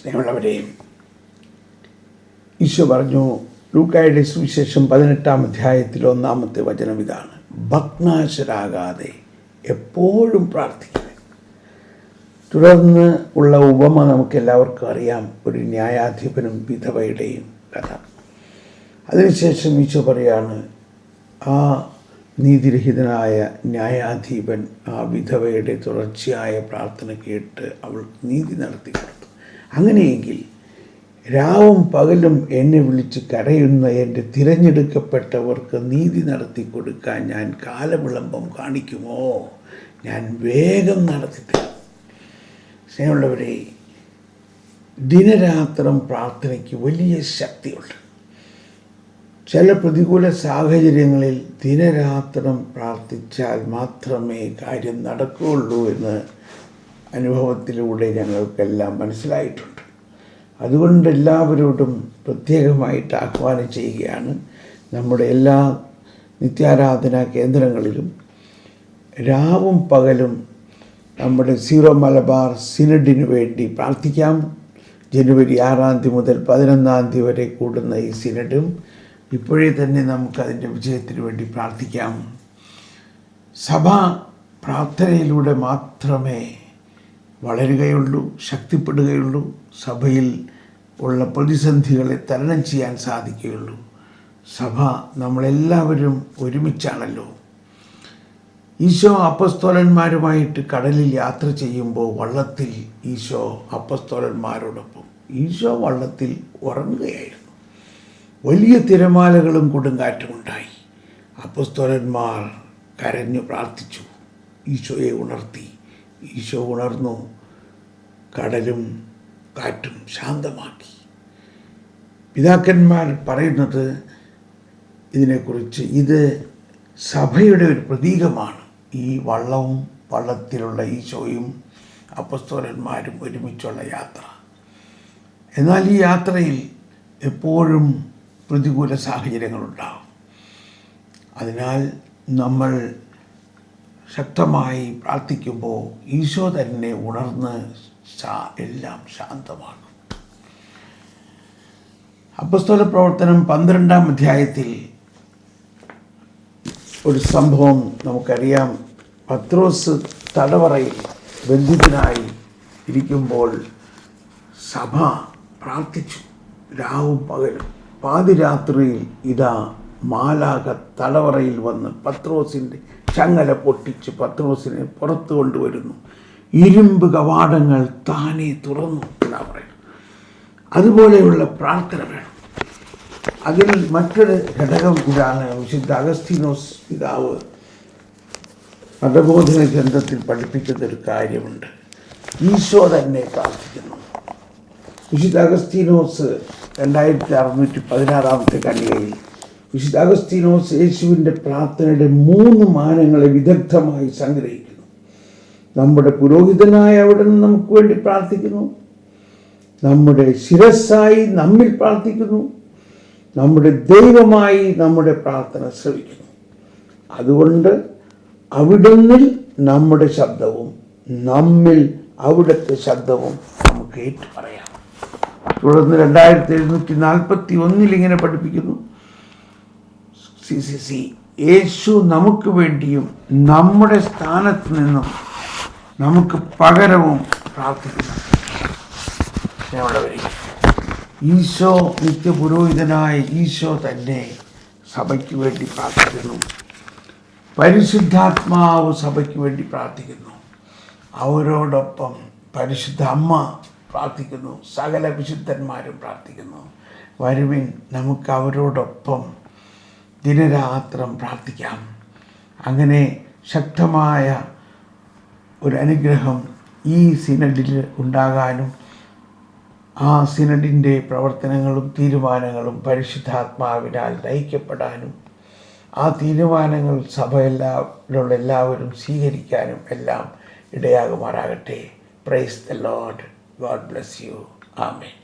സ്നേഹമുള്ളവരെയും ഈശോ പറഞ്ഞു ലൂക്കായുടെ സുവിശേഷം പതിനെട്ടാം അധ്യായത്തിൽ ഒന്നാമത്തെ വചനം ഇതാണ്. ഭഗ്നാശരാകാതെ എപ്പോഴും പ്രാർത്ഥിക്കുക. തുടർന്ന് ഉള്ള ഉപമ നമുക്ക് എല്ലാവർക്കും അറിയാം. ഒരു ന്യായാധിപനും വിധവയുടെയും കഥ. അതിനുശേഷം ഈശോ പറയാണ് ആ നീതിരഹിതനായ ന്യായാധിപൻ ആ വിധവയുടെ തുടർച്ചയായ പ്രാർത്ഥന കേട്ട് അവൾ നീതി നടത്തി അങ്ങനെയെങ്കിൽ രാവും പകലും എന്നെ വിളിച്ച് കരയുന്ന എന്റെ തിരഞ്ഞെടുക്കപ്പെട്ടവർക്ക് നീതി നടത്തി കൊടുക്കാൻ ഞാൻ കാലവിളംബം കാണിക്കുമോ? ഞാൻ വേഗം നടത്തി സ്നേഹമുള്ളവരെ ദിനരാത്രം പ്രാർത്ഥനയ്ക്ക് വലിയ ശക്തിയുണ്ട്. ചില പ്രതികൂല സാഹചര്യങ്ങളിൽ ദിനരാത്രം പ്രാർത്ഥിച്ചാൽ മാത്രമേ കാര്യം നടക്കുകയുള്ളൂ എന്ന് അനുഭവത്തിലൂടെ ഞങ്ങൾക്കെല്ലാം മനസ്സിലായിട്ടുണ്ട്. അതുകൊണ്ട് എല്ലാവരോടും പ്രത്യേകമായിട്ട് ആഹ്വാനം ചെയ്യുകയാണ്. നമ്മുടെ എല്ലാ നിത്യാരാധനാ കേന്ദ്രങ്ങളിലും രാവും പകലും നമ്മുടെ സീറോ മലബാർ സിനഡിന് വേണ്ടി പ്രാർത്ഥിക്കാം. ജനുവരി ആറാം തീയതി മുതൽ പതിനൊന്നാം തീയതി വരെ കൂടുന്ന ഈ സിനഡും ഇപ്പോഴേ തന്നെ നമുക്കതിന്റെ വിജയത്തിന് വേണ്ടി പ്രാർത്ഥിക്കാം. സഭ പ്രാർത്ഥനയിലൂടെ മാത്രമേ വളരുകയുള്ളൂ ശക്തിപ്പെടുകയുള്ളൂ സഭയിൽ ഉള്ള പ്രതിസന്ധികളെ തരണം ചെയ്യാൻ സാധിക്കുകയുള്ളൂ. സഭ നമ്മളെല്ലാവരും ഒരുമിച്ചാണല്ലോ. ഈശോ അപ്പസ്തോലന്മാരുമായിട്ട് കടലിൽ യാത്ര ചെയ്യുമ്പോൾ വള്ളത്തിൽ ഈശോ അപ്പസ്തോലന്മാരോടൊപ്പം. ഈശോ വള്ളത്തിൽ ഉറങ്ങുകയായിരുന്നു. വലിയ തിരമാലകളും കൊടുങ്കാറ്റും ഉണ്ടായി അപ്പസ്തോലന്മാർ കരഞ്ഞു പ്രാർത്ഥിച്ചു. ഈശോയെ ഉണർത്തി. ഈശോ ഉണർന്നു. കടലും കാറ്റും ശാന്തമാക്കി. പിതാക്കന്മാർ പറയുന്നത് ഇതിനെക്കുറിച്ച് ഇത് സഭയുടെ ഒരു പ്രതീകമാണ്. ഈ വള്ളവും വള്ളത്തിലുള്ള ഈശോയും അപ്പസ്തോലന്മാരും ഒരുമിച്ചുള്ള യാത്ര. എന്നാൽ ഈ യാത്രയിൽ എപ്പോഴും പ്രതികൂല സാഹചര്യങ്ങളുണ്ടാകും അതിനാൽ നമ്മൾ ശക്തമായി പ്രാർത്ഥിക്കുമ്പോൾ ഈശോ തന്നെ ഉണർന്ന് എല്ലാം ശാന്തമാകും അപ്പസ്തോല പ്രവർത്തനം പന്ത്രണ്ടാം അധ്യായത്തിൽ ഒരു സംഭവം നമുക്കറിയാം. പത്രോസ് തടവറയിൽ ബന്ധിതനായി ഇരിക്കുമ്പോൾ സഭ പ്രാർത്ഥിച്ചു. രാവും പകലും പാതിരാത്രിയിൽ ഇതാ മാലാക തടവറയിൽ വന്ന് പത്രോസിന്റെ ചങ്ങല പൊട്ടിച്ച് പത്രോസിനെ പുറത്തു കൊണ്ടുവരുന്നു. ഇരുമ്പ് കവാടങ്ങൾ താനെ തുറന്നു എന്നാ പറയുന്നത്. അതുപോലെയുള്ള പ്രാർത്ഥന വേണം. അതിൽ മറ്റൊരു ഘടകം ഇതാണ് വിശുദ്ധ അഗസ്തീനോസ് പിതാവ് മതബോധന ഗ്രന്ഥത്തിൽ പഠിപ്പിക്കുന്ന ഒരു കാര്യമുണ്ട്. ഈശോ തന്നെ പ്രാർത്ഥിക്കുന്നു. വിശുദ്ധ അഗസ്തീനോസ് രണ്ടായിരത്തി അറുന്നൂറ്റി പതിനാറാമത്തെ കണ്ണികയിൽ വിശുദ്ധ അഗസ്തീനോസ് യേശുവിന്റെ പ്രാർത്ഥനയുടെ മൂന്ന് മാനങ്ങളെ വിദഗ്ധമായി സംഗ്രഹിക്കുന്നു. നമ്മുടെ പുരോഹിതനായ അവിടെ നിന്ന് നമുക്ക് വേണ്ടി പ്രാർത്ഥിക്കുന്നു. നമ്മുടെ ശിരസ്സായി നമ്മിൽ പ്രാർത്ഥിക്കുന്നു. നമ്മുടെ ദൈവമായി നമ്മുടെ പ്രാർത്ഥന ശ്രവിക്കുന്നു. അതുകൊണ്ട് അവിടുന്നിൽ നമ്മുടെ ശബ്ദവും നമ്മിൽ അവിടുത്തെ ശബ്ദവും നമുക്ക് ഏറ്റു പറയാം തുടർന്ന് രണ്ടായിരത്തി എഴുന്നൂറ്റി നാൽപ്പത്തി ഒന്നിൽ ഇങ്ങനെ പഠിപ്പിക്കുന്നു. C C C. യേശു നമുക്ക് വേണ്ടിയും നമ്മുടെ സ്ഥാനത്ത് നിന്നും നമുക്ക് പകരവും പ്രാർത്ഥിക്കുന്നു. ഈശോ നിത്യപുരോഹിതനായ ഈശോ തന്നെ സഭയ്ക്ക് വേണ്ടി പ്രാർത്ഥിക്കുന്നു. പരിശുദ്ധാത്മാവ് സഭയ്ക്ക് വേണ്ടി പ്രാർത്ഥിക്കുന്നു. അവരോടൊപ്പം പരിശുദ്ധ അമ്മ പ്രാർത്ഥിക്കുന്നു. സകല വിശുദ്ധന്മാരും പ്രാർത്ഥിക്കുന്നു. വരുവിൻ നമുക്ക് അവരോടൊപ്പം ദിനരാത്രം പ്രാർത്ഥിക്കാം. അങ്ങനെ ശക്തമായ ഒരു അനുഗ്രഹം ഈ സിനഡിൽ ഉണ്ടാകാനും ആ സിനഡിന്റെ പ്രവർത്തനങ്ങളും തീരുമാനങ്ങളും പരിശുദ്ധാത്മാവിനാൽ നയിക്കപ്പെടാനും ആ തീരുമാനങ്ങൾ സഭ എല്ലാവരുള്ള എല്ലാവരും സ്വീകരിക്കാനും എല്ലാം ഇടയാകുമാറാകട്ടെ. Praise the Lord God bless you amen